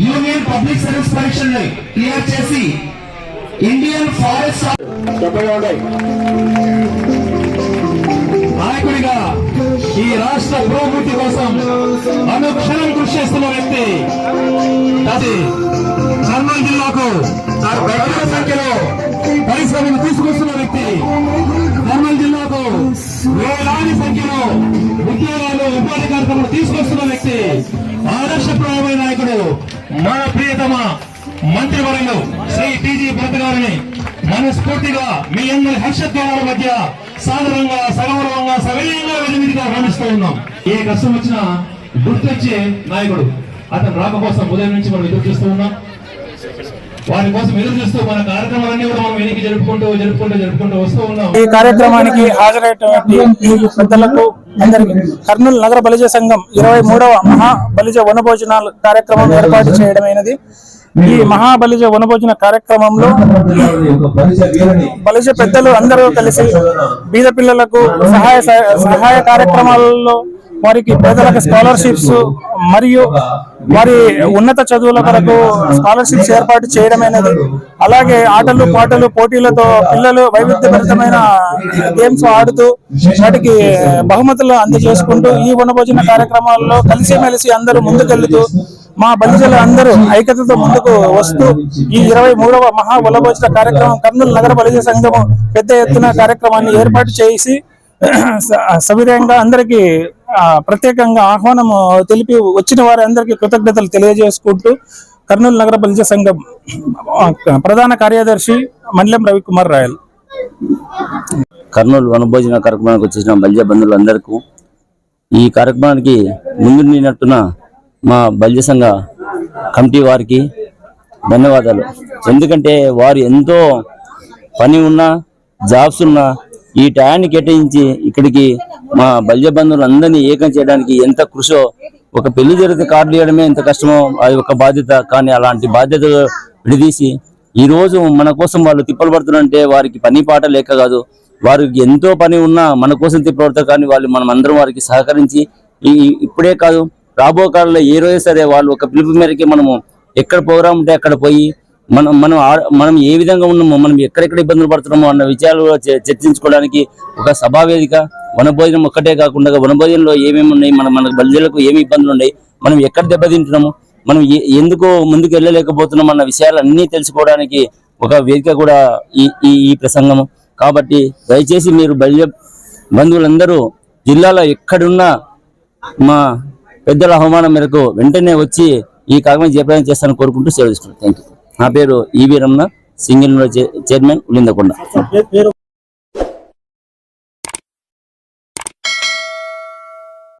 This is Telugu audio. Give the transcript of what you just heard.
యూనియన్ పబ్లిక్ సర్వీస్ పరీక్షల్ని క్లియర్ చేసి ఇండియన్ ఫారెస్ట్ నాయకుడిగా ఈ రాష్ట్ర పురోభివృద్ధి కోసం అనుక్షణం కృషి చేస్తున్న వ్యక్తి అది కర్నూలు జిల్లాకు పెద్ద సంఖ్యలో పరిశ్రమలు తీసుకొస్తున్న ఆదర్శప్రాయమైన నాయకుడు మన ప్రియతమ మంత్రివర్యులు శ్రీ టీజీ భరత్ గారిని మనస్ఫూర్తిగా మీ అందరి హర్షద్వారాల మధ్య సాధారణంగా సగౌరవంగా సవినయంగా విధివిధిగా గమనిస్తూ ఉన్నాం. ఏ కష్టం వచ్చినా గుర్తొచ్చే నాయకుడు. అతను రాక కోసం ఉదయం నుంచి మనం ఎదురు చూస్తూ ఉన్నాం. వారి కోసం ఎదురు చూస్తూ మన కార్యక్రమాలన్నీ కూడా మనం వెనక్కి జరుపుకుంటూ జరుపుకుంటూ జరుపుకుంటూ వస్తూ ఉన్నాం. ఈ కార్యక్రమానికి హాజరైనటువంటి పెద్దలకు అందరికి కర్నూలు నగర బలిజ సంఘం ఇరవై మూడవ మహా బలిజ వనభోజనాల కార్యక్రమం ఏర్పాటు చేయడమైనది. ఈ మహాబలిజ వనభోజన కార్యక్రమంలో బలిజ పెద్దలు అందరూ కలిసి బీద పిల్లలకు సహాయ సహాయ కార్యక్రమాలలో వారికి పేదలకు స్కాలర్షిప్స్ మరియు వారి ఉన్నత చదువుల కొరకు స్కాలర్షిప్స్ ఏర్పాటు చేయడమైనది అలాగే ఆటలు పాటలు పోటీలతో పిల్లలు వైవిధ్యభరితమైన గేమ్స్ ఆడుతూ వాటికి బహుమతులు అందజేసుకుంటూ ఈ వనభోజన కార్యక్రమాల్లో కలిసిమెలిసి అందరూ ముందుకెళ్తూ మా బలిజలు అందరూ ఐక్యతతో ముందుకు వస్తూ ఈ ఇరవై మూడవ మహా వనభోజన కార్యక్రమం కర్నూలు నగర బలిజ సంఘము పెద్ద ఎత్తున కార్యక్రమాన్ని ఏర్పాటు చేసి సవిధంగా అందరికీ ప్రత్యేకంగా ఆహ్వానము తెలిపి వచ్చిన వారందరికీ కృతజ్ఞతలు తెలియజేసుకుంటూ కర్నూలు నగర బలిజ సంఘం ప్రధాన కార్యదర్శి మండలం రవికుమార్ రాయల్. కర్నూలు వనభోజన కార్యక్రమానికి వచ్చేసిన బంధువులు బంధువులందరికీ ఈ కార్యక్రమానికి ముందు నిన్నట్టున మా బలిజ సంఘ కమిటీ వారికి ధన్యవాదాలు. ఎందుకంటే వారు ఎంతో పని ఉన్నా జాబ్స్ ఉన్నా ఈ టయాన్ని కేటాయించి ఇక్కడికి మా బల్య బంధువులు అందరినీ ఏకం చేయడానికి ఎంత కృషో ఒక పెళ్ళి జరిగితే కార్డు ఇవ్వడమే ఎంత కష్టమో అది ఒక బాధ్యత కానీ అలాంటి బాధ్యత విడదీసి ఈ రోజు మన కోసం వాళ్ళు తిప్పలు పడుతున్నారంటే వారికి పని పాట లేక కాదు. వారికి ఎంతో పని ఉన్నా మన కోసం తిప్పబడతారు కానీ వాళ్ళు మనం అందరం వారికి సహకరించి ఈ ఇప్పుడే కాదు రాబో కాలంలో ఏ రోజు సరే వాళ్ళు ఒక పిలుపు మేరకే మనము ఎక్కడ ప్రోగ్రామ్ ఉంటే అక్కడ పోయి మనం మనం మనం ఏ విధంగా ఉన్నామో మనం ఎక్కడెక్కడ ఇబ్బందులు పడుతున్నామో అన్న విషయాలు చర్చించుకోవడానికి ఒక సభా వేదిక వనభోజనం ఒక్కటే కాకుండా వనభోజనంలో ఏమేమి ఉన్నాయి మన మన బలిజలకు ఏమి ఇబ్బందులు ఉన్నాయి మనం ఎక్కడ దెబ్బతింటున్నాము మనం ఏ- ఎందుకు ముందుకు వెళ్ళలేకపోతున్నాం అన్న విషయాలు తెలుసుకోవడానికి ఒక వేదిక కూడా ఈ ఈ ఈ ప్రసంగము. కాబట్టి దయచేసి మీరు బల్జ బంధువులందరూ జిల్లాలో ఎక్కడున్నా మా పెద్దల అవమానం మేరకు వెంటనే వచ్చి ఈ కార్యక్రమం జయప్రదం చేస్తాను కోరుకుంటూ సేవ థ్యాంక్ యూ నా పేరు EV Ramana single chairman Ulindakonda.